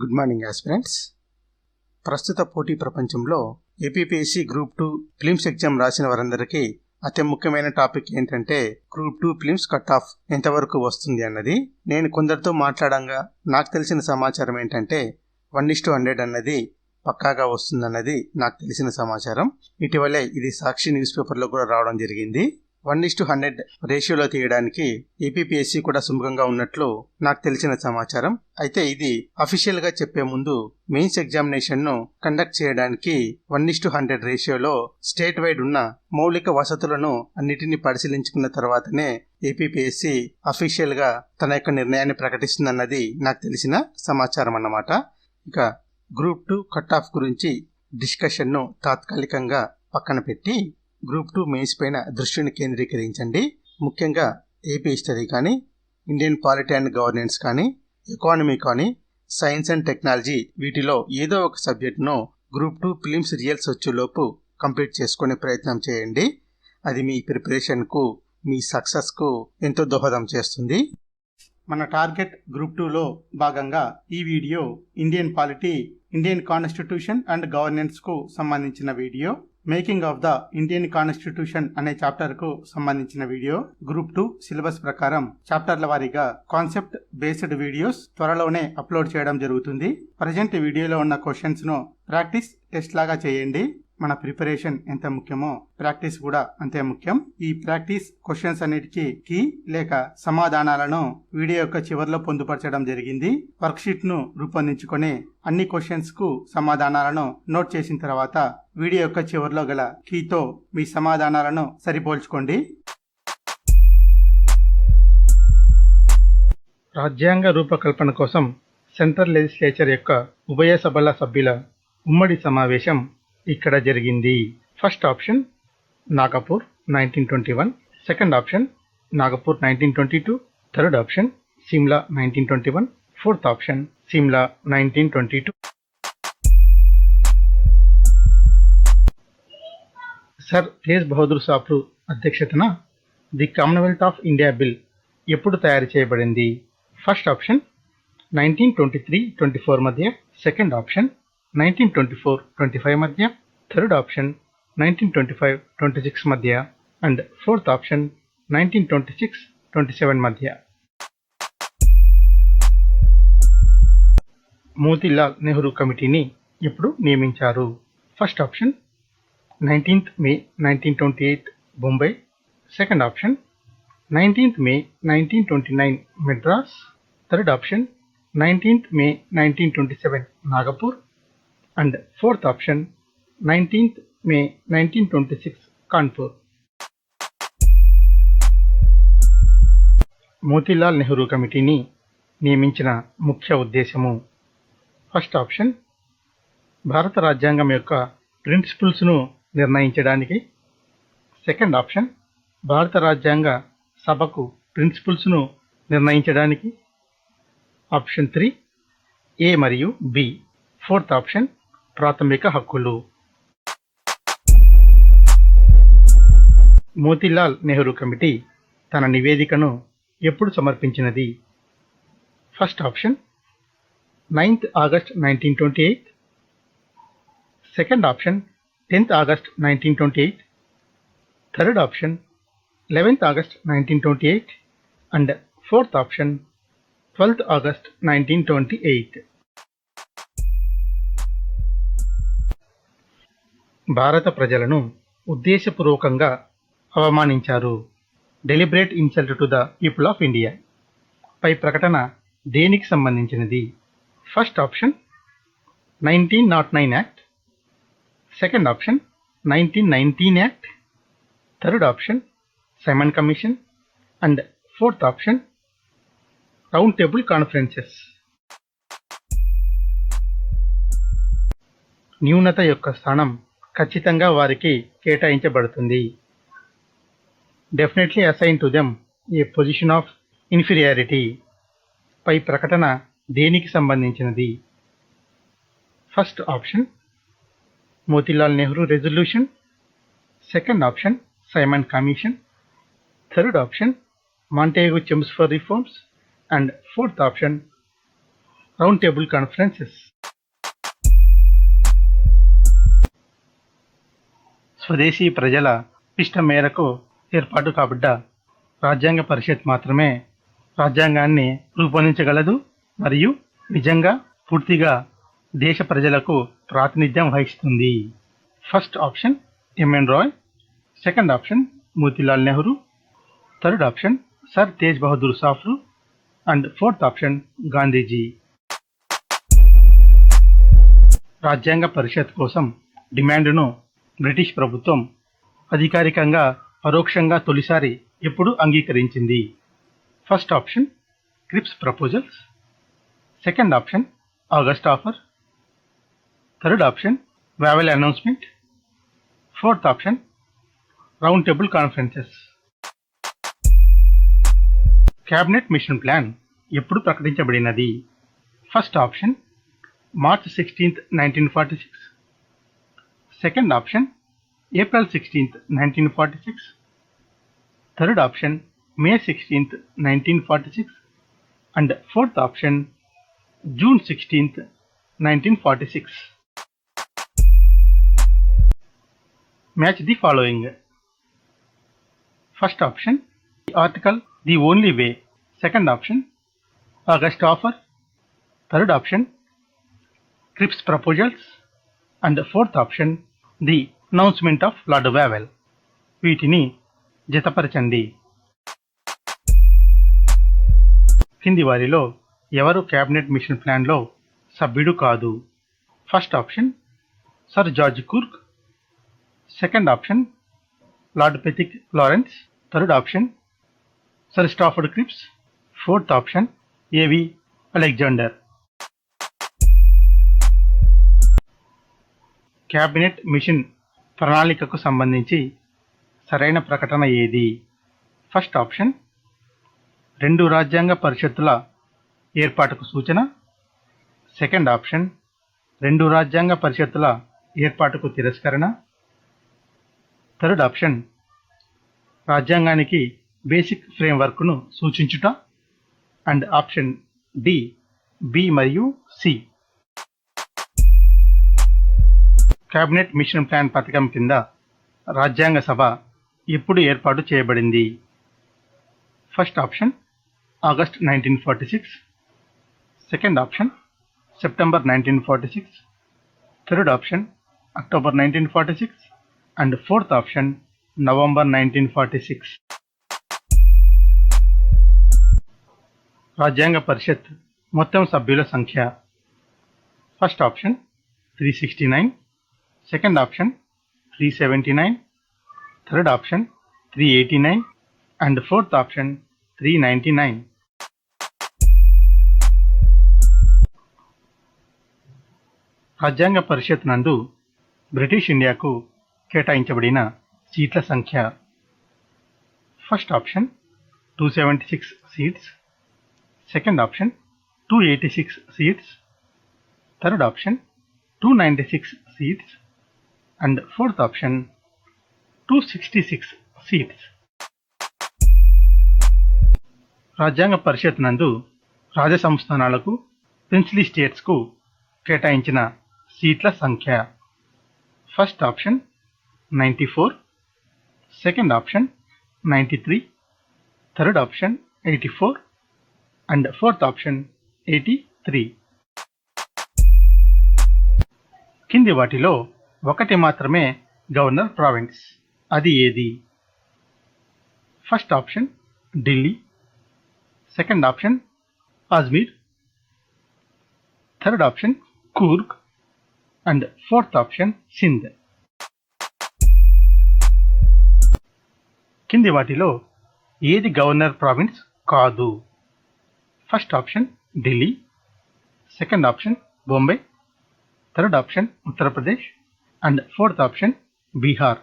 Good morning aspirants ప్రస్తుత పోటీ ప్రపంచంలో APPSC group two prelims exam రాసిన వారందరికీ అతి ముఖ్యమైన టాపిక్ ఏంటంటే group two prelims cut off ఎంతవరకు వస్తుంది అన్నది. నేను కొందరితో మాట్లాడంగా నాకు తెలిసిన సమాచారం ఏంటంటే వన్ ఇస్ టు హండ్రెడ్ అన్నది పక్కాగా వస్తుందన్నది నాకు తెలిసిన సమాచారం. ఇటీవలే ఇది సాక్షి న్యూస్ పేపర్లో కూడా రావడం జరిగింది. వన్ ఇస్ టు హండ్రెడ్ రేషియోలో తీయడానికి ఏపీపీఎస్సీ కూడా సుముఖంగా ఉన్నట్లు నాకు తెలిసిన సమాచారం. అయితే ఇది అఫీషియల్గా చెప్పే ముందు మెయిన్స్ ఎగ్జామినేషన్ను కండక్ట్ చేయడానికి వన్ ఇస్ టు హండ్రెడ్ రేషియోలో స్టేట్ వైడ్ ఉన్న మౌలిక వసతులను అన్నిటినీ పరిశీలించుకున్న తర్వాతనే ఏపీపీఎస్సీ అఫీషియల్గా తన యొక్క నిర్ణయాన్ని ప్రకటిస్తుందన్నది నాకు తెలిసిన సమాచారం అన్నమాట. ఇక గ్రూప్ టూ కట్ ఆఫ్ గురించి డిస్కషన్ను తాత్కాలికంగా పక్కన పెట్టి గ్రూప్ టూ మెయిన్స్ పైన దృష్టిని కేంద్రీకరించండి. ముఖ్యంగా ఏపీ హిస్టరీ కానీ ఇండియన్ పాలిటీ అండ్ గవర్నెన్స్ కానీ ఎకానమీ కానీ సైన్స్ అండ్ టెక్నాలజీ వీటిలో ఏదో ఒక సబ్జెక్టును గ్రూప్ టూ ఫిలిమ్స్ రియల్స్ వచ్చేలోపు కంప్లీట్ చేసుకునే ప్రయత్నం చేయండి. అది మీ ప్రిపరేషన్కు మీ సక్సెస్కు ఎంతో దోహదం చేస్తుంది. మన టార్గెట్ గ్రూప్ టూలో భాగంగా ఈ video Indian polity Indian constitution and గవర్నెన్స్కు సంబంధించిన video. Making of the Indian constitution అనే చాప్టర్కు సంబంధించిన వీడియో గ్రూప్ టూ సిలబస్ ప్రకారం చాప్టర్ల వారీగా కాన్సెప్ట్ బేస్డ్ వీడియోస్ త్వరలోనే అప్లోడ్ చేయడం జరుగుతుంది. ప్రజెంట్ వీడియోలో ఉన్న క్వశ్చన్స్ను ప్రాక్టీస్ టెస్ట్ లాగా చేయండి. మన ప్రిపరేషన్ ఎంత ముఖ్యమో ప్రాక్టీస్ కూడా అంతే ముఖ్యం. ఈ ప్రాక్టీస్ క్వశ్చన్స్ అన్నిటికీ కీ లేక సమాధానాలను వీడియో యొక్క చివరిలో పొందుపరచడం జరిగింది. వర్క్షీట్ను రూపొందించుకొని అన్ని క్వశ్చన్స్కు సమాధానాలను నోట్ చేసిన తర్వాత వీడియో యొక్క చివరిలో గల కీతో మీ సమాధానాలను సరిపోల్చుకోండి. రాజ్యాంగ రూపకల్పన కోసం సెంట్రల్ లెజిస్లేచర్ యొక్క ఉభయ సభల సభ్యుల ఉమ్మడి సమావేశం ఇక్కడ జరిగింది first option Nagpur nineteen twenty one second option Nagpur nineteen twenty two third option Shimla nineteen twenty one fourth option Shimla nineteen twenty two. Sir Tej Bahadur Sapru అధ్యక్షతన the Commonwealth of India Bill ఎప్పుడు తయారు చేయబడింది? First option nineteen twenty three twenty four మధ్య second option nineteen twenty four twenty five మధ్య third option nineteen twenty five twenty six మధ్య and fourth option nineteen twenty six twenty seven మధ్య. మోతీలాల్ నెహ్రూ కమిటీని ఎప్పుడు నియమించారు? First option nineteenth May nineteen twenty eight Bombay. Second option nineteenth May nineteen twenty nine Madras third option nineteenth May nineteen twenty seven Nagpur. And fourth option nineteenth May nineteen twenty six Kanpur. Motilal Nehru కమిటీని నియమించిన ముఖ్య ఉద్దేశము. First option భారత రాజ్యాంగం యొక్క ప్రిన్సిపల్స్ను నిర్ణయించడానికి. Second option భారత రాజ్యాంగ సభకు ప్రిన్సిపల్స్ను నిర్ణయించడానికి. ఆప్షన్ త్రీ ఏ మరియు బి. ఫోర్త్ ఆప్షన్ ప్రాథమిక హక్కులు. మోతీలాల్ నెహ్రూ కమిటీ తన నివేదికను ఎప్పుడు సమర్పించినది? First option ninth August nineteen twenty eight. Second option tenth August nineteen twenty eight. Third option eleventh August nineteen twenty eight. And fourth option twelfth August nineteen twenty eight. భారత ప్రజలను ఉద్దేశపూర్వకంగా అవమానించారు. Deliberate insult to the people of India పై ప్రకటన దేనికి సంబంధించినది? First option nineteen naught nine act second option nineteen nineteen act third option Simon Commission and fourth option Round Table Conferences న్యూనత యొక్క స్థానం ఖచ్చితంగా వారికి కేటాయించబడుతుంది. Definitely assign to them a position of inferiority పై ప్రకటన దేనికి సంబంధించినది? First option Motilal Nehru resolution second option Simon Commission third option Montagu Chelmsford reforms and fourth option Round Table Conferences స్వదేశీ ప్రజల ఇష్టం మేరకు ఏర్పాటు కాబడ్డ రాజ్యాంగ పరిషత్ మాత్రమే రాజ్యాంగాన్ని రూపొందించగలదు మరియు నిజంగా పూర్తిగా దేశ ప్రజలకు ప్రాతినిధ్యం వహిస్తుంది. First option M N Roy second option Motilal Nehru third option sir Tej Bahadur Sapru and fourth option Gandhiji రాజ్యాంగ పరిషత్ కోసం డిమాండ్ను బ్రిటిష్ ప్రభుత్వం అధికారికంగా పరోక్షంగా తొలిసారి ఎప్పుడు అంగీకరించింది. First option Cripps proposals second option August offer third option Wavell announcement fourth option Round Table Conferences Cabinet Mission Plan ఎప్పుడు ప్రకటించబడినది? First option March sixteenth nineteen forty six Second option, April 16, 1946. Third option, May 16, 1946. And fourth option, June 16, 1946. Match the following. First option, the article The Only Way. Second option, August offer. Third option, Crips proposals. And the fourth option, the announcement of Lord Wavell. వీటిని జతపరచండి. కింది వారిలో ఎవరు cabinet machine ప్లాన్లో సభ్యుడు కాదు. First option sir George Kirk. Second option lord Pethick Lawrence. Third option sir Stafford Cripps. Fourth option A V Alexander. Cabinet mission ప్రణాళికకు సంబంధించి సరైన ప్రకటన ఏది? ఫస్ట్ ఆప్షన్ రెండు రాజ్యాంగ పరిషత్తుల ఏర్పాటుకు సూచన. సెకండ్ ఆప్షన్ రెండు రాజ్యాంగ పరిషత్తుల ఏర్పాటుకు తిరస్కరణ. థర్డ్ ఆప్షన్ రాజ్యాంగానికి బేసిక్ ఫ్రేమ్వర్క్ను సూచించుట. అండ్ ఆప్షన్ డి బి మరియు సి. కేబినెట్ మిషన్ ప్లాన్ పథకం కింద రాజ్యాంగ సభ ఎప్పుడు ఏర్పాటు చేయబడింది. First option August nineteen forty six second option September nineteen forty six third option October nineteen forty six and fourth option November nineteen forty six రాజ్యాంగ పరిషత్ మొత్తం సభ్యుల సంఖ్య. First option three sixty nine second option three seventy nine third option three eighty nine and fourth option three ninety nine. రాజ్యాంగ పరిషత్ నందు British ఇండియాకు కేటాయించబడిన సీట్ల సంఖ్య. First option two seventy six seats second option two eighty six seats third option two ninety six seats and fourth option two sixty six seats. రాజ్యాంగ పరిషత్ నందు రాజ సంస్థానాలకు ప్రిన్స్లీ స్టేట్స్కు కేటాయించిన సీట్ల సంఖ్య. First option ninety four second option ninety three third option eighty four and fourth option eighty three. కింది వాటిలో ఒకటి మాత్రమే గవర్నర్ ప్రావిన్స్. అది ఏది? First option Delhi. Second option Ajmer. Third option Coorg. And fourth option Sindh. కింది వాటిలో ఏది governor province కాదు? First option Delhi. Second option Bombay. Third option Uttar Pradesh. And fourth option Bihar.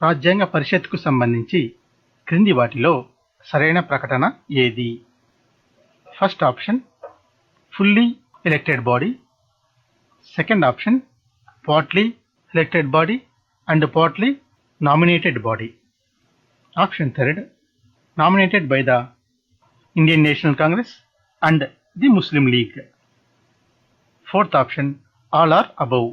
రాజ్యాంగ పరిషత్కు సంబంధించి క్రింది వాటిలో సరైన ప్రకటన ఏది? First option fully elected body second option partly elected body and partly nominated body option third nominated by the Indian National Congress and the Muslim League. Fourth option, all are above.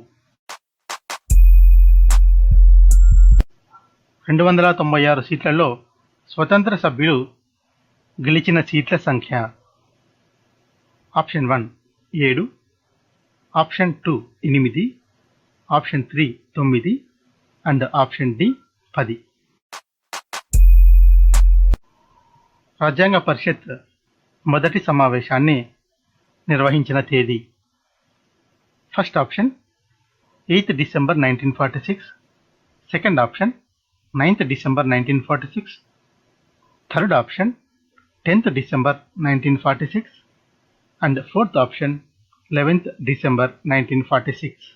రెండు వందల తొంభై ఆరు సీట్లలో స్వతంత్ర సభ్యులు గెలిచిన సీట్ల సంఖ్య. ఆప్షన్ వన్ ఏడు. ఆప్షన్ టూ ఎనిమిది. ఆప్షన్ త్రీ తొమ్మిది. అండ్ ఆప్షన్ డి పది. రాజ్యాంగ పరిషత్ మొదటి సమావేశాన్ని నిర్వహించిన తేదీ. First option eighth December nineteen forty six second option ninth December nineteen forty six third option tenth December nineteen forty six and fourth option eleventh December nineteen forty six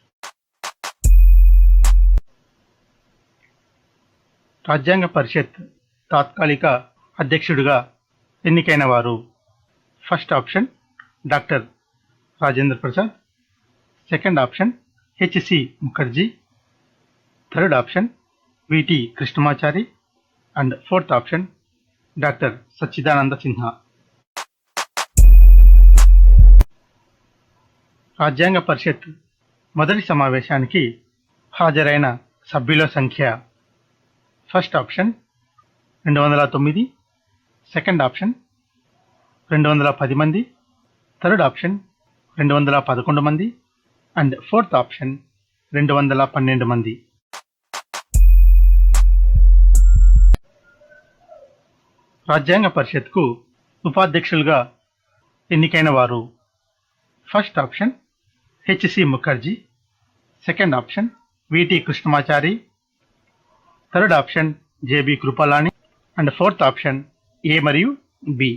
రాజ్యాంగ పరిషత్ తాత్కాలిక అధ్యక్షుడిగా ఎన్నికైన వారు first option doctor Rajendra Prasad. Second option HC Mukherjee. Third option VT Krishnamachari. And fourth option doctor Sachchidananda Sinha. రాజ్యాంగ పరిషత్ మొదటి సమావేశానికి హాజరైన సభ్యుల సంఖ్య ఫస్ట్ ఆప్షన్ రెండు వందల తొమ్మిది. సెకండ్ ఆప్షన్ రెండు వందల పది మంది. థర్డ్ ఆప్షన్ రెండు వందల పదకొండు మంది. అండ్ ఫోర్త్ ఆప్షన్ రెండు వందల పన్నెండు మంది. రాజ్యాంగ పరిషత్కు ఉపాధ్యక్షులుగా ఎన్నికైన వారు first option HC Mukherjee second option VT Krishnamachari third option JB Kripalani and fourth option A మరియు బి.